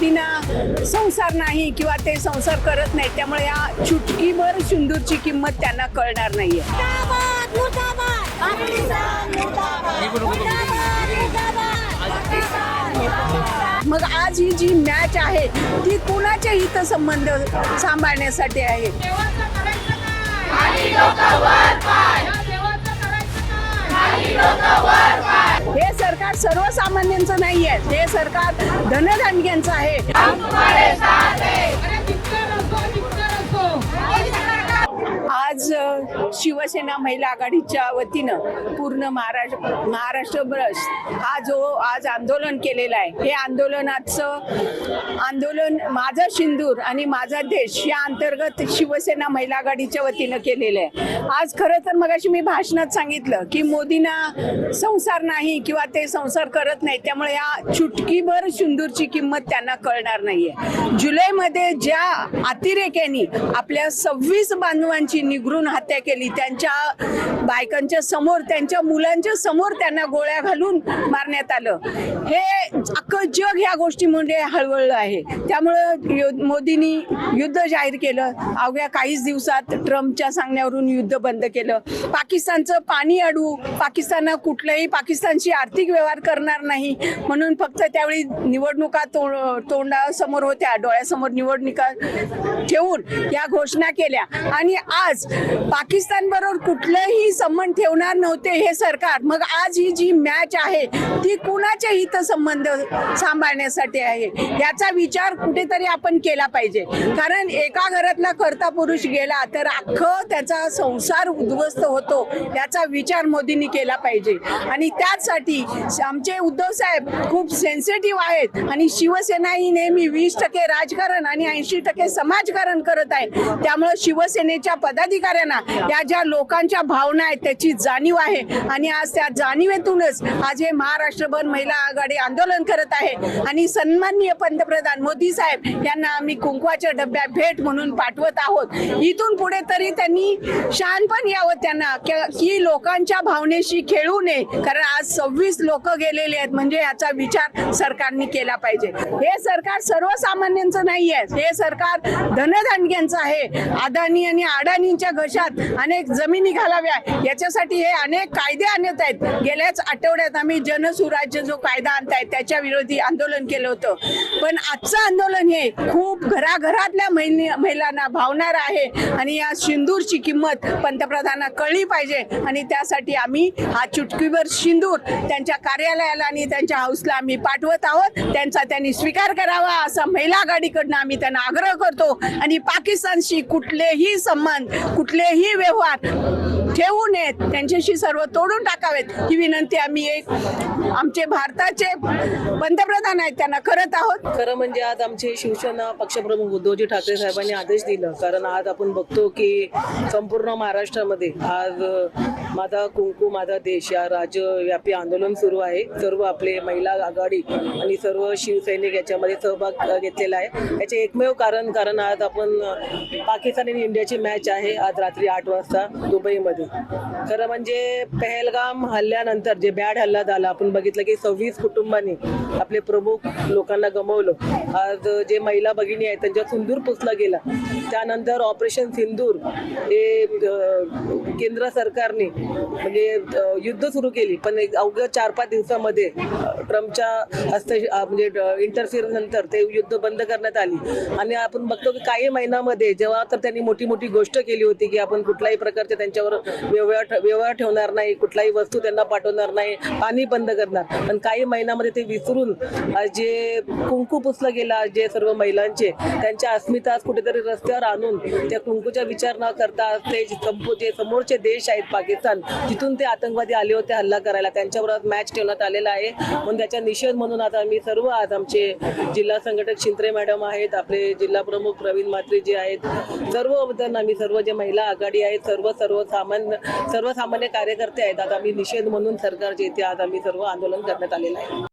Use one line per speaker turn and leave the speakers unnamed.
संसार नाही किंवा ते संसार करत नाही त्यामुळे या चुटकीभर सिंदूरची किंमत त्यांना कळणार नाहीये. मग आज ही जी मॅच आहे ती कुणाच्या हितसंबंध सांभाळण्यासाठी आहे? हे सर्वसामान्यांचं नाहीये. आहे. हे सरकार धनधानग्यांचं आहे आज शिवसेना महिला आघाडीच्या वतीनं पूर्ण महाराष्ट्र महाराष्ट्रभर हा जो आज आंदोलन केलेलं आहे हे आंदोलनाचं आंदोलन माझा सिंदूर आणि माझा देश या अंतर्गत शिवसेना महिला आघाडीच्या वतीनं केलेलं आहे. आज खरं तर मगाशी मी भाषणात सांगितलं की मोदींना संसार नाही किंवा ते संसार करत नाही त्यामुळे या चुटकीभर सिंदूरची किंमत त्यांना कळणार नाहीये. जुलैमध्ये ज्या अतिरेक्यांनी आपल्या सव्वीस बांधवांची निगरून हत्या केली. त्यांच्या बायकांच्या समोर त्यांच्या मुलांच्या समोर त्यांना गोळ्या घालून मारण्यात आलं. हे अख्खं जग ह्या गोष्टीमुळे म्हणजे हळवळलं आहे. त्यामुळं मोदींनी युद्ध जाहीर केलं. अवघ्या काहीच दिवसात ट्रम्पच्या सांगण्यावरून युद्ध बंद केलं. पाकिस्तानचं पाणी अडवू पाकिस्तान कुठलंही पाकिस्तानशी आर्थिक व्यवहार करणार नाही म्हणून फक्त त्यावेळी निवडणुका तोंडासमोर होत्या. डोळ्यासमोर निवडणुका ठेवून या घोषणा केल्या. आणि आज पाकिस्तान बरोबर कुठलंही संबंध ठेवणार नव्हते हे सरकार. मग आज ही जी मॅच आहे ती कुणाच्या हितसंबंध सांभाळण्यासाठी आहे? याचा विचार कुठेतरी आपण केला पाहिजे. कारण एका घरातला करता पुरुष गेला तर अख्खं त्याचा संसार उद्ध्वस्त होतो याचा विचार मोदींनी केला पाहिजे. आणि त्याचसाठी आमचे उद्धव साहेब खूप सेन्सिटिव्ह आहेत. आणि शिवसेना ही नेहमी वीस टक्के राजकारण आणि ऐंशी टक्के समाजकारण करत आहे. त्यामुळे शिवसेनेच्या पदाधिकाऱ्यांना या ज्या लोकांच्या भावना आहेत त्याची जाणीव आहे. आणि आज त्या जाणीवेतूनच आज हे महाराष्ट्रभर महिला आघाडी आंदोलन करत आहे. आणि सन्माननीय पंतप्रधान मोदी साहेब यांना आम्ही कुंकवाच्या डब्यात भेट म्हणून पाठवत आहोत. इथून पुढे तरी त्यांनी शहाणपण यावं त्यांना. की लोकांच्या भावनेशी खेळू नये. कारण आज सव्वीस लोक गेलेले आहेत. म्हणजे याचा विचार सरकारने केला पाहिजे. हे सरकार सर्वसामान्यांचं नाही आहे हे सरकार धनधान्यांचं आहे. अदानी आणि जमिनींच्या घशात अनेक जमिनी घालाव्या. याच्यासाठी हे अनेक कायदे आणत आहेत. गेल्याच आठवड्यात आम्ही जनसुराज्य जो कायदा आणताय त्याच्या विरोधी आंदोलन केलं होतं. पण आजचं आंदोलन हे खूप घराघरातल्या महिलांना भावणार आहे. आणि या सिंदूरची किंमत पंतप्रधानांना कळली पाहिजे. आणि त्यासाठी आम्ही हा चुटकीवर सिंदूर त्यांच्या कार्यालयाला आणि त्यांच्या हाऊसला आम्ही पाठवत आहोत. त्यांचा त्यांनी स्वीकार करावा असा महिला आघाडीकडनं आम्ही त्यांना आग्रह करतो. आणि पाकिस्तानशी कुठलेही संबंध कुठलेही व्यवहार ठेवू नयेत त्यांच्याशी सर्व तोडून टाकावेत. ही विनंती आम्ही एक आमचे भारताचे पंतप्रधान आहेत त्यांना करत आहोत.
खरं म्हणजे आज आमचे शिवसेना पक्षप्रमुख उद्धवजी ठाकरे साहेबांनी आदेश दिला. कारण आज आपण बघतो की संपूर्ण महाराष्ट्रामध्ये आज माझा कुंकू माझा देश या राज्यव्यापी आंदोलन सुरू आहे. सर्व आपले महिला आघाडी आणि सर्व शिवसैनिक याच्यामध्ये सहभाग घेतलेला आहे. याचे एकमेव कारण कारण आज आपण पाकिस्तान आणि इंडियाची मॅच आहे. आज रात्री आठ वाजता दुबईमध्ये. खरं म्हणजे पहलगाम हल्ल्यानंतर जे बॅड हल्ला झाला आपण बघितलं की सव्वीस कुटुंबांनी आपले प्रमुख लोकांना गमावलं. आज जे महिला भगिनी आहेत त्यांच्या सिंदूर पुसला गेला. त्यानंतर ऑपरेशन सिंदूर हे केंद्र सरकारने म्हणजे युद्ध सुरू केली. पण एक अवघ्या चार पाच दिवसामध्ये ट्रम्पच्या हस्त म्हणजे इंटरफिअर नंतर ते युद्ध बंद करण्यात आली. आणि आपण बघतो की काही महिन्यामध्ये जेव्हा तर त्यांनी मोठी मोठी गोष्ट केली होती की आपण कुठल्याही प्रकारचे त्यांच्यावर व्यवहार व्यवहार ठेवणार नाही कुठलाही वस्तू त्यांना पाठवणार नाही पाणी बंद करणार. पण काही महिन्यामध्ये ते विसरून जे कुंकू पुसलं गेला जे सर्व महिलांचे त्यांच्या अस्मिता कुठेतरी रस्त्यावर आणून त्या कुंकूचा विचार न करता ते संपू जे समोरचे देश आहेत पाकिस्तान तिथून ते आतंकवादी आले होते हल्ला करायला. त्यांच्यावर आज मॅच ठेवण्यात आलेला आहे. म्हणून त्याच्या निषेध म्हणून आता आम्ही सर्व आज आमचे जिल्हा संघटक शिंत्रे मॅडम आहेत आपले जिल्हा प्रमुख प्रवीण म्हात्रे जे आहेत सर्व आम्ही सर्व जे महिला आघाडी आहेत सर्व सर्व सामान्य सर्वसामान्य कार्यकर्ते आहेत. आता आम्ही निषेध म्हणून सरकारचे इथे आज आम्ही सर्व आंदोलन करण्यात आलेलं आहे.